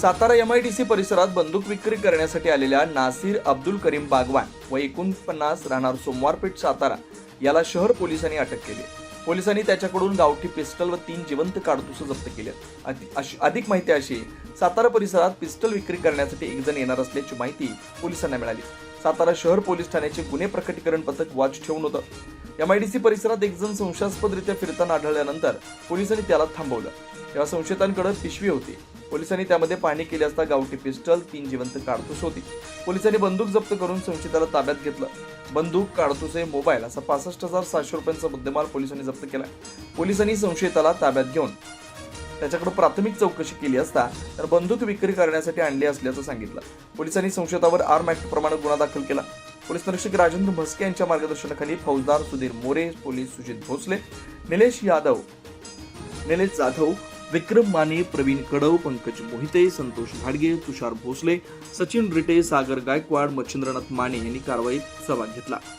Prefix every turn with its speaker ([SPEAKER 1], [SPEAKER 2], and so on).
[SPEAKER 1] Satara M I D C परिसरात बंदूक विक्री करण्यासाठी आलेल्या नासिर अब्दुल करीम बागवान व एकोणपन्नास राहणार सोमवारपेठ सातारा याला शहर पोलिसांनी अटक केली. पोलिसांनी त्याच्याकडून गावठी पिस्टल व तीन जिवंत काडतुसं जप्त केले. अधिक माहिती अशी सातारा परिसरात पिस्टल विक्री करण्यासाठी एक जण येणार असल्याची माहिती पोलिसांना मिळाली. सातारा शहर पोलीस ठाण्याचे गुन्हे प्रकटीकरण पथक वॉच ठेवून होतं. एमआयडीसी परिसरात एक जण संशयास्पदरित्या फिरताना आढळल्यानंतर पोलिसांनी त्याला थांबवलं. तेव्हा संशयितांकडे पिशवी होती. पोलिसांनी त्यामध्ये पाणी केले असता गावठी पिस्टल तीन जिवंत काडतूस होती. पोलिसांनी बंदूक जप्त करून संशयिताला ताब्यात घेतलं. बंदूक काडतुसे मोबाईल असा पासष्ट हजार सातशे रुपयांचा मुद्देमाल पोलिसांनी जप्त केला. पोलिसांनी संशयिताला ताब्यात घेऊन त्याच्याकडे प्राथमिक चौकशी केली असता तर बंदूक विक्री करण्यासाठी आणली असल्याचं सांगितलं. पोलिसांनी संशयितावर आर्म ऍक्ट प्रमाणे गुन्हा दाखल केला. पोलीस निरीक्षक राजेंद्र म्हस्के यांच्या मार्गदर्शनाखाली फौजदार सुधीर मोरे पोलीस सुजित भोसले निलेश यादव निलेश जाधव विक्रम माने प्रवीण कडव पंकज मोहिते संतोष भाडगे तुषार भोसले सचिन रिटे सागर गायकवाड मच्छिंद्रनाथ माने यांनी कारवाईत सहभाग घेतला.